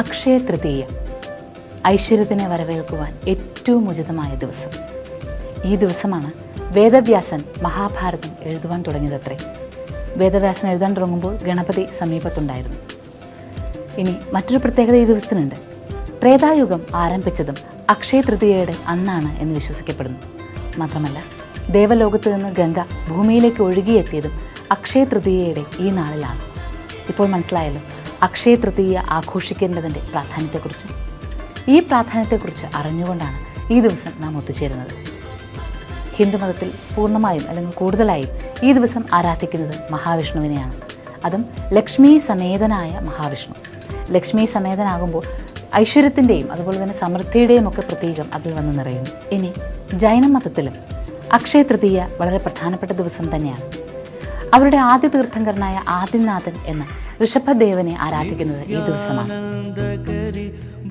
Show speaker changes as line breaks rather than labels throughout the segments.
അക്ഷയ തൃതീയ ഐശ്വര്യത്തിനെ വരവേൽക്കുവാൻ ഏറ്റവും ഉചിതമായ ദിവസം. ഈ ദിവസമാണ് വേദവ്യാസൻ മഹാഭാരതം എഴുതുവാൻ തുടങ്ങിയതത്രേ. വേദവ്യാസൻ എഴുതാൻ തുടങ്ങുമ്പോൾ ഗണപതി സമീപത്തുണ്ടായിരുന്നു. ഇനി മറ്റൊരു പ്രത്യേകത ഈ ദിവസത്തിനുണ്ട്. ത്രേതായുഗം ആരംഭിച്ചതും അക്ഷയ തൃതീയയുടെ അന്നാണ് എന്ന് വിശ്വസിക്കപ്പെടുന്നു. മാത്രമല്ല ദേവലോകത്ത് നിന്ന് ഗംഗ ഭൂമിയിലേക്ക് ഒഴുകിയെത്തിയതും അക്ഷയ തൃതീയയുടെ ഈ നാളിലാണ്. ഇപ്പോൾ മനസ്സിലായല്ലോ അക്ഷയ തൃതീയ ആഘോഷിക്കേണ്ടതിന്റെ പ്രാധാന്യത്തെക്കുറിച്ച്. ഈ പ്രാധാന്യത്തെക്കുറിച്ച് അറിഞ്ഞുകൊണ്ടാണ് ഈ ദിവസം നാം ഒത്തുചേരുന്നത്. ഹിന്ദുമതത്തിൽ പൂർണമായും അല്ലെങ്കിൽ കൂടുതലായും ഈ ദിവസം ആരാധിക്കുന്നത് മഹാവിഷ്ണുവിനെയാണ്. അതും ലക്ഷ്മി സമേതനായ മഹാവിഷ്ണു. ലക്ഷ്മി സമേതനാകുമ്പോൾ ഐശ്വര്യത്തിന്റെയും അതുപോലെ തന്നെ സമൃദ്ധിയുടെയും ഒക്കെ പ്രതീകം അതിൽ വന്ന് നിറയുന്നു. ഇനി ജൈന മതത്തിലും അക്ഷയ തൃതീയ വളരെ പ്രധാനപ്പെട്ട ദിവസം തന്നെയാണ്. അവരുടെ ആദ്യ തീർത്ഥങ്കരനായ ആദിനാഥൻ എന്ന ഋഷഭദേവനെ ആരാധിക്കുന്നത് ഈ ദിവസമാണ്.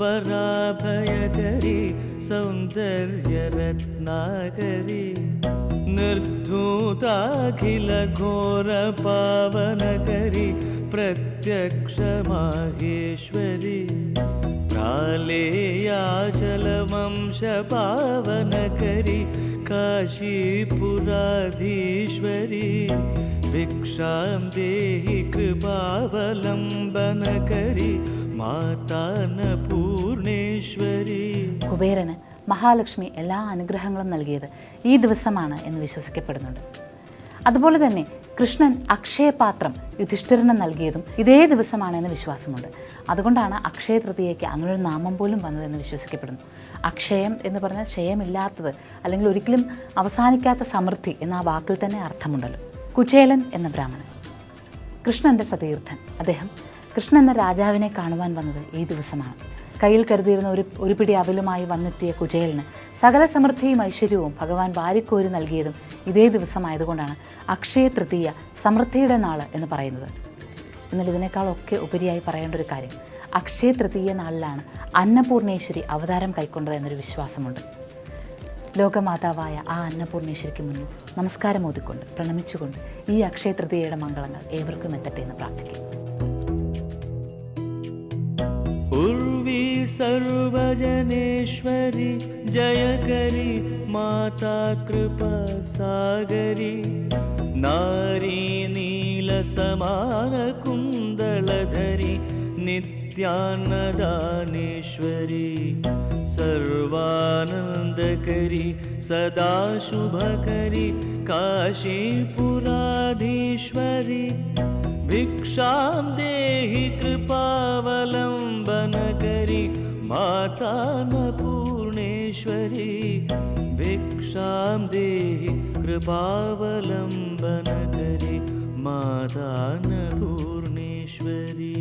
വരാഭയകരി സൗന്ദര്യരത്നാകരി നിർധൂതാഖില ഘോര പാവനകരി പ്രത്യക്ഷ മാഹേശ്വരി കാലേയാചലവംശ പാവനകരി കാശീപുരാധീശ്വരി ഭിക്ഷാം ദേഹി കൃപാവലംബനകരി മാതാന പൂർണേശ്വരി
കുബേരന് മഹാലക്ഷ്മി എല്ലാ അനുഗ്രഹങ്ങളും നൽകിയത് ഈ ദിവസമാണ് എന്ന് വിശ്വസിക്കപ്പെടുന്നുണ്ട്. അതുപോലെ തന്നെ കൃഷ്ണൻ അക്ഷയപാത്രം യുധിഷ്ഠിരന് നൽകിയതും ഇതേ ദിവസമാണ് എന്ന് വിശ്വാസമുണ്ട്. അതുകൊണ്ടാണ് അക്ഷയ തൃതീയയ്ക്ക് അങ്ങനൊരു നാമം പോലും വന്നതെന്ന് വിശ്വസിക്കപ്പെടുന്നു. അക്ഷയം എന്ന് പറഞ്ഞാൽ ക്ഷയമില്ലാത്തത് അല്ലെങ്കിൽ ഒരിക്കലും അവസാനിക്കാത്ത സമൃദ്ധി എന്ന ആ വാക്കിൽ തന്നെ അർത്ഥമുണ്ടല്ലോ. കുചേലൻ എന്ന ബ്രാഹ്മണൻ. കൃഷ്ണന്റെ സതീർത്ഥൻ. അദ്ദേഹം കൃഷ്ണൻ എന്ന രാജാവിനെ കാണുവാൻ വന്നത് ഈ ദിവസമാണ്. കയ്യിൽ കരുതിയിരുന്ന ഒരു ഒരു പിടി അവലുമായി വന്നെത്തിയ കുചേലിന് സകല സമൃദ്ധിയും ഐശ്വര്യവും ഭഗവാൻ വാരിക്കോരി നൽകിയതും ഇതേ ദിവസമായതുകൊണ്ടാണ് അക്ഷയ തൃതീയ സമൃദ്ധിയുടെ നാൾ എന്ന് പറയുന്നത്. എന്നാൽ ഇതിനേക്കാളൊക്കെ ഉപരിയായി പറയേണ്ട ഒരു കാര്യം അക്ഷയ തൃതീയ നാളിലാണ് അന്നപൂർണേശ്വരി അവതാരം കൈക്കൊണ്ടത് എന്നൊരു വിശ്വാസമുണ്ട്. ലോകമാതാവായ ആ അന്നപൂർണേശ്വരിക്ക് മുന്നിൽ നമസ്കാരം ഓതിക്കൊണ്ട് പ്രണമിച്ചുകൊണ്ട് ഈ അക്ഷയ തൃതീയയുടെ മംഗളങ്ങൾ ഏവർക്കും എത്തട്ടെ എന്ന് പ്രാർത്ഥിക്കും
उर्वी सर्वजनेश्वरि जयकरि माता कृपा सागरि नारी नीलसमानकुन्दलधरि नित्यान्नदानेश्वरी सर्वानन्दकरि सदा शुभकरि काशीपुराधीश्वरि, भिक्षां देहि कृपावलम्बनकरि माता न पूर्णेश्वरी भिक्षां देहि कृपावलम्बनकरि माता न पूर्णेश्वरी